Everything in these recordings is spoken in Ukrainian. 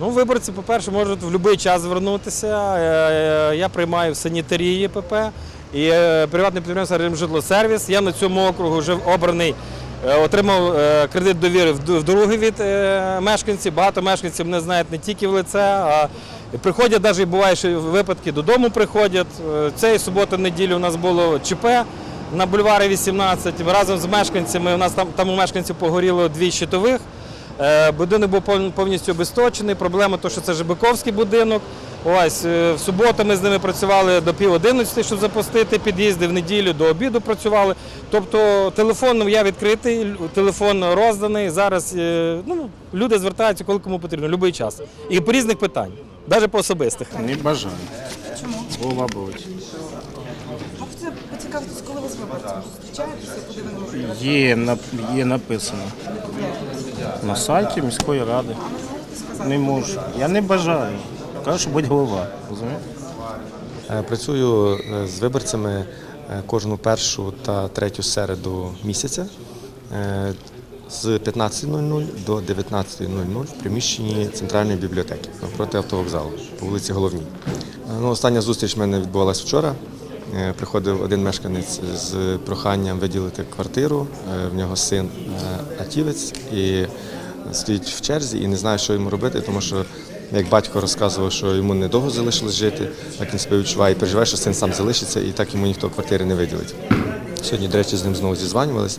Ну, виборці, по-перше, можуть в будь-який час звернутися. Е, Я приймаю в санітарії ПП і е, приватне підприємство «Ремжитлосервіс». Я на цьому округу вже обраний, е, отримав е, кредит довіри в- другий від е, мешканців. Багато мешканців мене знають не тільки в лице, а приходять, навіть буває, що випадки додому приходять. Е, Цієї суботи-неділі у нас було ЧП на бульварі 18. Разом з мешканцями, у нас там, там у мешканців погоріло дві щитових. Е, Будинок був повністю обесточений. Проблема то, що це Жибиковський будинок. Ось е, в суботу ми з ними працювали до пів одинадцяти, щоб запустити під'їзди. В неділю до обіду працювали. Тобто телефон я відкритий, телефон розданий. Зараз е, ну, люди звертаються, коли кому потрібно, будь-який час. І по різних питань, навіть по особистих. Не бажаю. Бо, мабуть. А це поцікавитись, коли ви з виборцем зустрічаєтеся, куди ви можете? Є, нап- є написано. На сайті міської ради. Не можу. Я не бажаю. Кажу, що будь голова. Розумієте? Е, Працюю е, з виборцями е, кожну першу та третю середу місяця е, з 15.00 до 19.00 в приміщенні центральної бібліотеки навпроти автовокзалу по вулиці Головній. Ну, остання зустріч в мене відбувалася вчора. Е, Приходив один мешканець з проханням виділити квартиру. Е, В нього син е, атівець і стоїть в черзі і не знає, що йому робити, тому що як батько розказував, що йому недовго залишилось жити, так він себе відчуває і переживає, що син сам залишиться, і так йому ніхто квартири не виділить. Сьогодні, до речі, з ним знову зізванювались.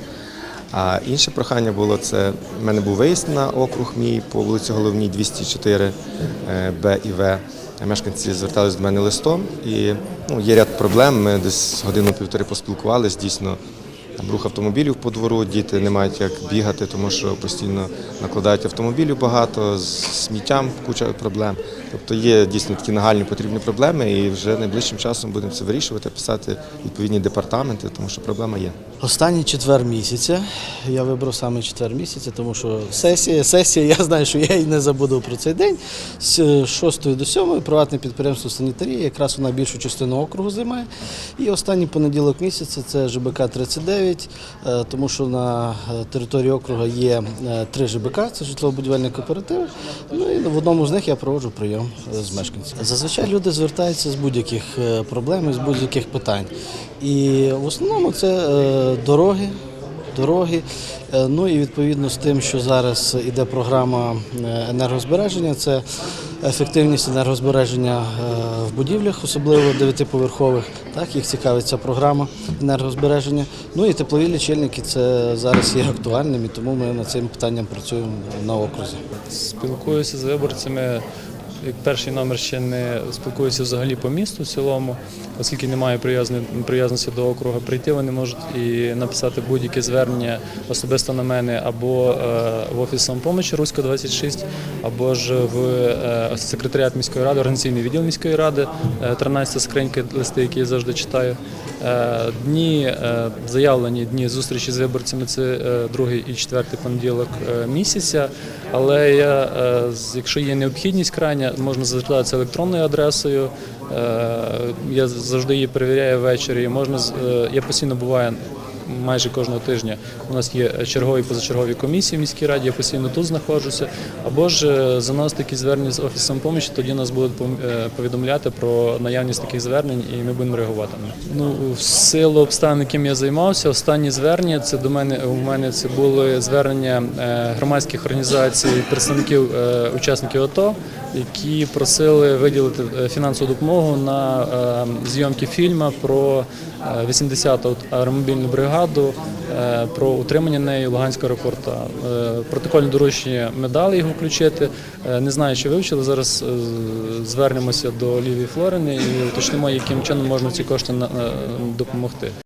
А інше прохання було це. в мене був виїзд на округ мій по вулиці Головній 204 е, Б і В. Мешканці звертались до мене листом, і ну, є ряд проблем. Ми десь годину-півтори поспілкувалися. Дійсно, рух автомобілів по двору, діти не мають як бігати, тому що постійно накладають автомобілів багато, з сміттям куча проблем. Тобто є дійсно такі нагальні потрібні проблеми, і вже найближчим часом будемо це вирішувати, писати відповідні департаменти, тому що проблема є. Останній четвер місяця. Я вибрав саме четвер місяця, тому що сесія, сесія, я знаю, що я і не забуду про цей день. З 6 до 7 приватне підприємство санітарії, якраз вона більшу частину округу займає. І останній понеділок місяця це ЖБК 39, е, тому що на е, території округу є е, три ЖБК, це житлово-будівельний кооператив. Ну і в одному з них я проводжу прийом е, з мешканців. Зазвичай люди звертаються з будь-яких е, проблем з будь-яких питань. І в основному це е, дороги. Дороги, Е, ну і відповідно з тим, що зараз іде програма е, енергозбереження, це ефективність енергозбереження в будівлях, особливо дев'ятиповерхових. Так їх цікавить ця програма енергозбереження. Ну і теплові лічильники це зараз є актуальним, і тому ми над цим питанням працюємо на окрузі. Спілкуюся з виборцями. Як перший номер ще не спілкуюся взагалі по місту в цілому, оскільки немає прив'язаності до округу, прийти вони можуть і написати будь-яке звернення особисто на мене або е, в офіс самопомочі Руська 26, або ж в е, секретаріат міської ради, організаційний відділ міської ради, е, 13 скриньки листи, які я завжди читаю. Е, Дні е, заявлені дні зустрічі з виборцями це е, другий і четвертий понеділок місяця. Але я, якщо є необхідність крайня, можна звертатися електронною адресою. Я завжди її перевіряю ввечері. Я постійно буваю майже кожного тижня. У нас є чергові позачергові комісії в міській раді, я постійно тут знаходжуся. Або ж е, заносити якісь звернення з офісом самопомочі, тоді нас будуть е, повідомляти про наявність таких звернень, і ми будемо реагувати. Ну, в силу обставин, яким я займався, останні звернення це до мене у мене це були звернення е, громадських організацій, представників е, учасників АТО, які просили виділити фінансову допомогу на зйомки фільму про е, 80-ту аеромобільну бригаду, е, про утримання неї Луганського аеропорту. Е, Протокольне доручення ми дали його включити. Е, Не знаю, чи вивчили. Зараз звернемося до Лівії Флорини і уточнимо, яким чином можна ці кошти допомогти.